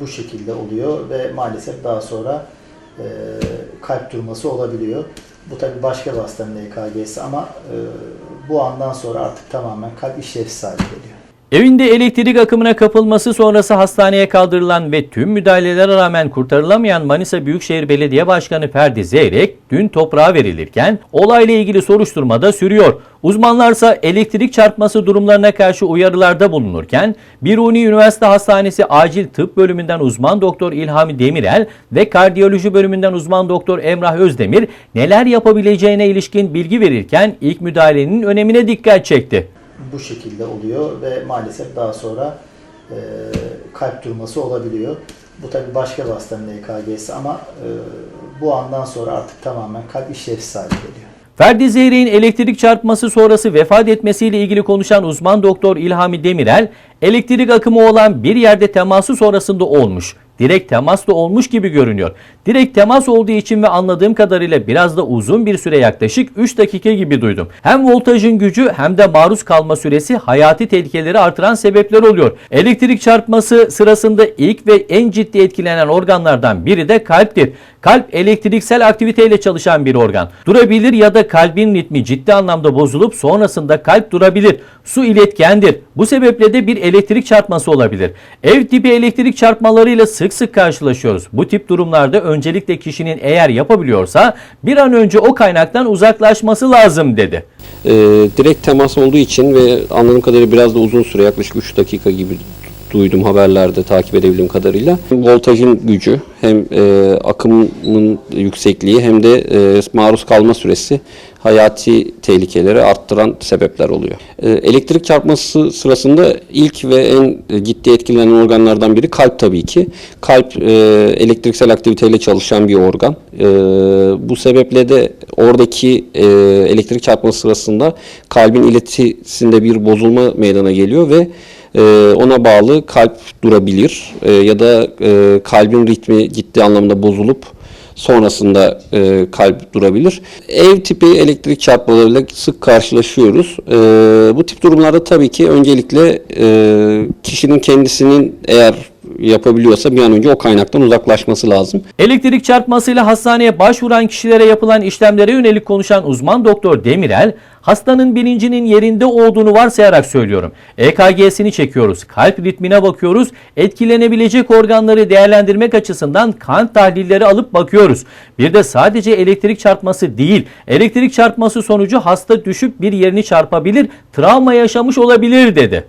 bu şekilde oluyor ve maalesef daha sonra e, kalp durması olabiliyor. Bu tabi başka bir hastanın EKG'si ama e, bu andan sonra artık tamamen kalp işlevsiz hale geliyor. Evinde elektrik akımına kapılması sonrası hastaneye kaldırılan ve tüm müdahalelere rağmen kurtarılamayan Manisa Büyükşehir Belediye Başkanı Ferdi Zeyrek dün toprağa verilirken olayla ilgili soruşturma da sürüyor. Uzmanlarsa elektrik çarpması durumlarına karşı uyarılarda bulunurken Biruni Üniversite Hastanesi Acil Tıp Bölümünden uzman doktor İlhami Demirel ve Kardiyoloji Bölümünden uzman doktor Emrah Özdemir neler yapabileceğine ilişkin bilgi verirken ilk müdahalenin önemine dikkat çekti. Bu şekilde oluyor ve maalesef daha sonra e, kalp durması olabiliyor. Bu tabi başka bir hastanın EKG'si ama e, bu andan sonra artık tamamen kalp işlevsiz hale geliyor. Ferdi Zeyrek'in elektrik çarpması sonrası vefat etmesiyle ilgili konuşan uzman doktor İlhami Demirel, elektrik akımı olan bir yerde teması sonrasında olmuş. Direkt temas da olmuş gibi görünüyor. Direkt temas olduğu için ve anladığım kadarıyla biraz da uzun bir süre yaklaşık 3 dakika gibi duydum. Hem voltajın gücü hem de maruz kalma süresi hayati tehlikeleri artıran sebepler oluyor. Elektrik çarpması sırasında ilk ve en ciddi etkilenen organlardan biri de kalptir. Kalp elektriksel aktiviteyle çalışan bir organ. Durabilir ya da kalbin ritmi ciddi anlamda bozulup sonrasında kalp durabilir. Su iletkendir. Bu sebeple de bir elektrik çarpması olabilir. Ev tipi elektrik çarpmalarıyla sık sık karşılaşıyoruz. Bu tip durumlarda öncelikle kişinin eğer yapabiliyorsa bir an önce o kaynaktan uzaklaşması lazım dedi. Ee, direkt temas olduğu için ve anladığım kadarıyla biraz da uzun süre yaklaşık 3 dakika gibi duydum haberlerde takip edebildiğim kadarıyla. Voltajın gücü hem e, akımın yüksekliği hem de e, maruz kalma süresi hayati tehlikeleri arttıran sebepler oluyor. E, elektrik çarpması sırasında ilk ve en ciddi etkilenen organlardan biri kalp tabii ki. Kalp e, elektriksel aktiviteyle çalışan bir organ. E, bu sebeple de oradaki e, elektrik çarpması sırasında kalbin iletisinde bir bozulma meydana geliyor ve e, ona bağlı kalp durabilir e, ya da e, kalbin ritmi ciddi anlamda bozulup sonrasında e, kalp durabilir. Ev tipi elektrik çarpmalarıyla sık karşılaşıyoruz. E, bu tip durumlarda tabii ki öncelikle e, kişinin kendisinin eğer yapabiliyorsa bir an önce o kaynaktan uzaklaşması lazım. Elektrik çarpmasıyla hastaneye başvuran kişilere yapılan işlemlere yönelik konuşan uzman doktor Demirel, hastanın bilincinin yerinde olduğunu varsayarak söylüyorum. EKG'sini çekiyoruz, kalp ritmine bakıyoruz, etkilenebilecek organları değerlendirmek açısından kan tahlilleri alıp bakıyoruz. Bir de sadece elektrik çarpması değil, elektrik çarpması sonucu hasta düşüp bir yerini çarpabilir, travma yaşamış olabilir dedi.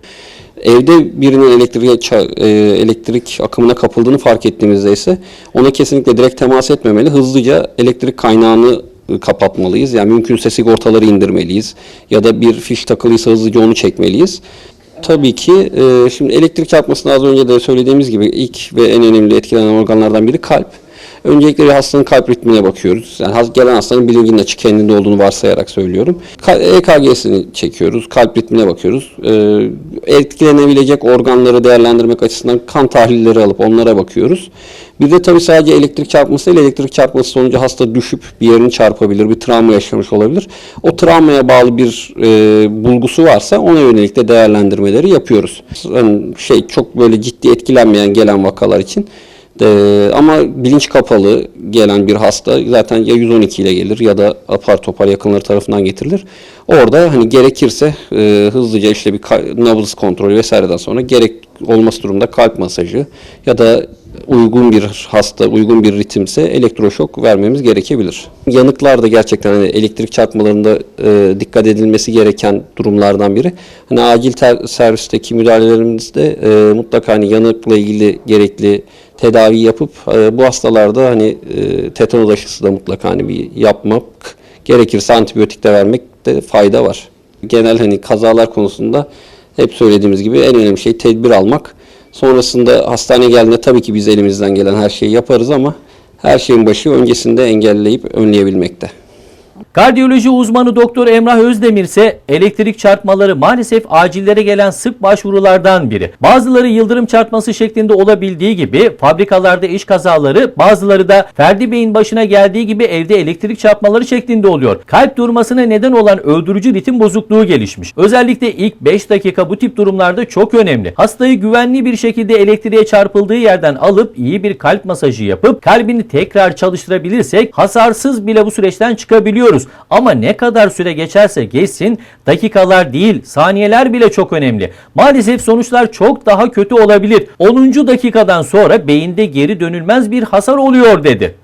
Evde birinin elektrik e, elektrik akımına kapıldığını fark ettiğimizde ise ona kesinlikle direkt temas etmemeli. Hızlıca elektrik kaynağını e, kapatmalıyız. Yani mümkünse sigortaları indirmeliyiz. Ya da bir fiş takılıysa hızlıca onu çekmeliyiz. Tabii ki e, şimdi elektrik çarpmasında az önce de söylediğimiz gibi ilk ve en önemli etkilenen organlardan biri kalp. Öncelikle bir hastanın kalp ritmine bakıyoruz. Yani gelen hastanın bilincinin açık kendinde olduğunu varsayarak söylüyorum. EKG'sini çekiyoruz, kalp ritmine bakıyoruz. Ee, etkilenebilecek organları değerlendirmek açısından kan tahlilleri alıp onlara bakıyoruz. Bir de tabii sadece elektrik çarpması ile elektrik çarpması sonucu hasta düşüp bir yerini çarpabilir, bir travma yaşamış olabilir. O travmaya bağlı bir e, bulgusu varsa ona yönelik de değerlendirmeleri yapıyoruz. Yani şey çok böyle ciddi etkilenmeyen gelen vakalar için ee, ama bilinç kapalı gelen bir hasta zaten ya 112 ile gelir ya da apar topar yakınları tarafından getirilir. Orada hani gerekirse e, hızlıca işte bir nabız kontrolü vesaireden sonra gerek olması durumda kalp masajı ya da uygun bir hasta, uygun bir ritimse elektroşok vermemiz gerekebilir. Yanıklar da gerçekten hani elektrik çarpmalarında e, dikkat edilmesi gereken durumlardan biri. Hani acil servisteki müdahalelerimizde e, mutlaka hani yanıkla ilgili gerekli tedavi yapıp e, bu hastalarda hani e, tetanoz aşısı da mutlaka hani bir yapmak gerekirse antibiyotik de vermekte fayda var. Genel hani kazalar konusunda hep söylediğimiz gibi en önemli şey tedbir almak. Sonrasında hastaneye geldiğinde tabii ki biz elimizden gelen her şeyi yaparız ama her şeyin başı öncesinde engelleyip önleyebilmekte. Kardiyoloji uzmanı Doktor Emrah Özdemir ise elektrik çarpmaları maalesef acillere gelen sık başvurulardan biri. Bazıları yıldırım çarpması şeklinde olabildiği gibi fabrikalarda iş kazaları, bazıları da Ferdi Bey'in başına geldiği gibi evde elektrik çarpmaları şeklinde oluyor. Kalp durmasına neden olan öldürücü ritim bozukluğu gelişmiş. Özellikle ilk 5 dakika bu tip durumlarda çok önemli. Hastayı güvenli bir şekilde elektriğe çarpıldığı yerden alıp iyi bir kalp masajı yapıp kalbini tekrar çalıştırabilirsek hasarsız bile bu süreçten çıkabiliyoruz. Ama ne kadar süre geçerse geçsin dakikalar değil saniyeler bile çok önemli. Maalesef sonuçlar çok daha kötü olabilir. 10. dakikadan sonra beyinde geri dönülmez bir hasar oluyor dedi.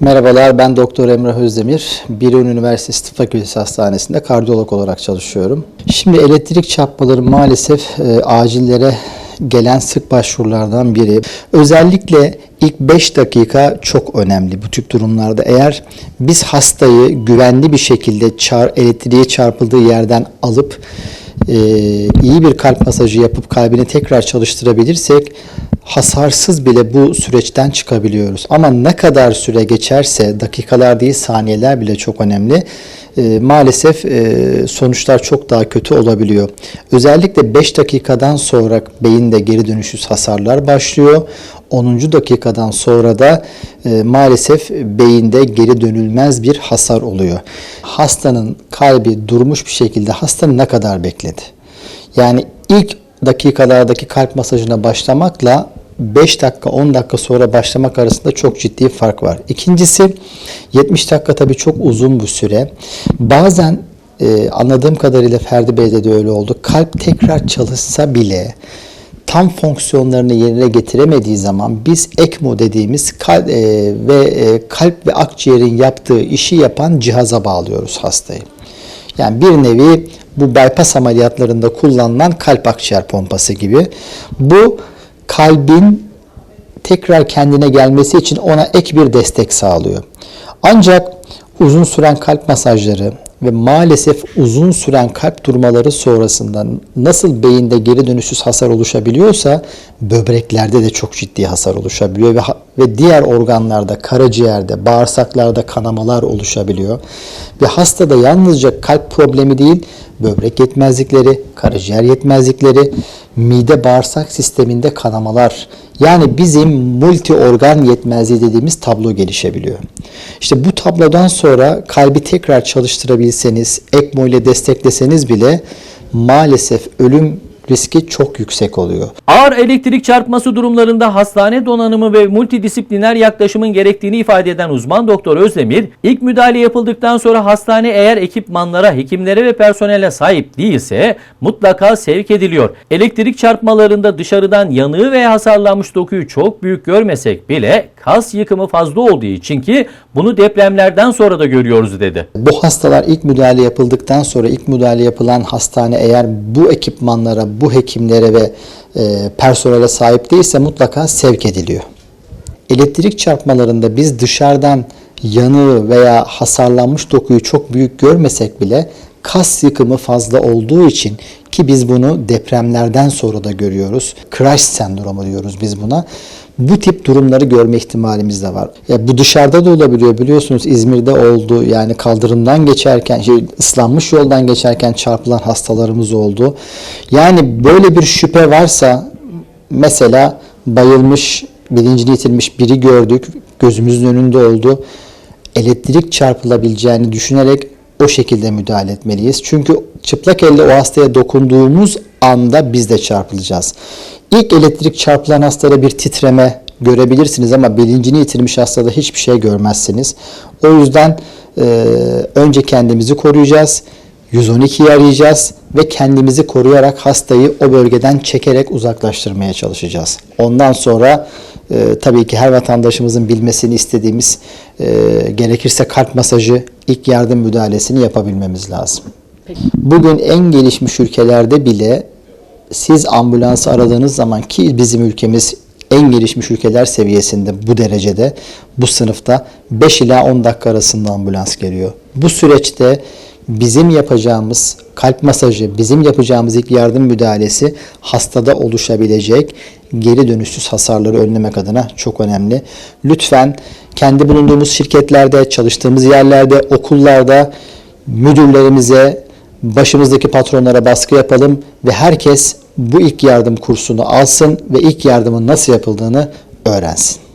Merhabalar, ben Doktor Emrah Özdemir. Birun Üniversitesi Tıp Fakültesi Hastanesi'nde kardiyolog olarak çalışıyorum. Şimdi elektrik çarpmaları maalesef e, acillere gelen sık başvurulardan biri. Özellikle ilk 5 dakika çok önemli bu tip durumlarda. Eğer biz hastayı güvenli bir şekilde çar, elektriğe çarpıldığı yerden alıp e, iyi bir kalp masajı yapıp kalbini tekrar çalıştırabilirsek hasarsız bile bu süreçten çıkabiliyoruz. Ama ne kadar süre geçerse dakikalar değil saniyeler bile çok önemli. E, maalesef e, sonuçlar çok daha kötü olabiliyor. Özellikle 5 dakikadan sonra beyinde geri dönüşüz hasarlar başlıyor. 10. dakikadan sonra da e, maalesef beyinde geri dönülmez bir hasar oluyor. Hastanın kalbi durmuş bir şekilde hastanın ne kadar bekledi? Yani ilk dakikalardaki kalp masajına başlamakla 5 dakika 10 dakika sonra başlamak arasında çok ciddi fark var. İkincisi 70 dakika tabii çok uzun bir süre. Bazen e, anladığım kadarıyla Ferdi Bey'de de öyle oldu. Kalp tekrar çalışsa bile tam fonksiyonlarını yerine getiremediği zaman biz ECMO dediğimiz kal- e, ve e, kalp ve akciğerin yaptığı işi yapan cihaza bağlıyoruz hastayı. Yani bir nevi bu bypass ameliyatlarında kullanılan kalp akciğer pompası gibi. Bu kalbin tekrar kendine gelmesi için ona ek bir destek sağlıyor. Ancak uzun süren kalp masajları ve maalesef uzun süren kalp durmaları sonrasında nasıl beyinde geri dönüşsüz hasar oluşabiliyorsa böbreklerde de çok ciddi hasar oluşabiliyor ve ve diğer organlarda, karaciğerde, bağırsaklarda kanamalar oluşabiliyor. Ve hastada yalnızca kalp problemi değil, böbrek yetmezlikleri, karaciğer yetmezlikleri, mide bağırsak sisteminde kanamalar, yani bizim multi organ yetmezliği dediğimiz tablo gelişebiliyor. İşte bu tablodan sonra kalbi tekrar çalıştırabilseniz, ECMO ile destekleseniz bile maalesef ölüm riski çok yüksek oluyor. Ağır elektrik çarpması durumlarında hastane donanımı ve multidisipliner yaklaşımın gerektiğini ifade eden uzman doktor Özdemir, ilk müdahale yapıldıktan sonra hastane eğer ekipmanlara, hekimlere ve personele sahip değilse mutlaka sevk ediliyor. Elektrik çarpmalarında dışarıdan yanığı veya hasarlanmış dokuyu çok büyük görmesek bile kas yıkımı fazla olduğu için ki bunu depremlerden sonra da görüyoruz dedi. Bu hastalar ilk müdahale yapıldıktan sonra ilk müdahale yapılan hastane eğer bu ekipmanlara, bu hekimlere ve e, personele sahip değilse mutlaka sevk ediliyor. Elektrik çarpmalarında biz dışarıdan yanığı veya hasarlanmış dokuyu çok büyük görmesek bile kas yıkımı fazla olduğu için ki biz bunu depremlerden sonra da görüyoruz. Crash sendromu diyoruz biz buna. Bu tip durumları görme ihtimalimiz de var. Ya bu dışarıda da olabiliyor biliyorsunuz İzmir'de oldu. Yani kaldırımdan geçerken, şey, ıslanmış yoldan geçerken çarpılan hastalarımız oldu. Yani böyle bir şüphe varsa mesela bayılmış, bilincini yitirmiş biri gördük. Gözümüzün önünde oldu. Elektrik çarpılabileceğini düşünerek o şekilde müdahale etmeliyiz. Çünkü çıplak elle o hastaya dokunduğumuz anda biz de çarpılacağız. İlk elektrik çarpılan hastada bir titreme görebilirsiniz ama bilincini yitirmiş hastada hiçbir şey görmezsiniz. O yüzden e, önce kendimizi koruyacağız. 112'yi arayacağız ve kendimizi koruyarak hastayı o bölgeden çekerek uzaklaştırmaya çalışacağız. Ondan sonra e, tabii ki her vatandaşımızın bilmesini istediğimiz e, gerekirse kalp masajı, ilk yardım müdahalesini yapabilmemiz lazım. Bugün en gelişmiş ülkelerde bile siz ambulansı aradığınız zaman ki bizim ülkemiz en gelişmiş ülkeler seviyesinde bu derecede bu sınıfta 5 ila 10 dakika arasında ambulans geliyor. Bu süreçte bizim yapacağımız kalp masajı, bizim yapacağımız ilk yardım müdahalesi hastada oluşabilecek geri dönüşsüz hasarları önlemek adına çok önemli. Lütfen kendi bulunduğumuz şirketlerde, çalıştığımız yerlerde, okullarda müdürlerimize, başımızdaki patronlara baskı yapalım ve herkes bu ilk yardım kursunu alsın ve ilk yardımın nasıl yapıldığını öğrensin.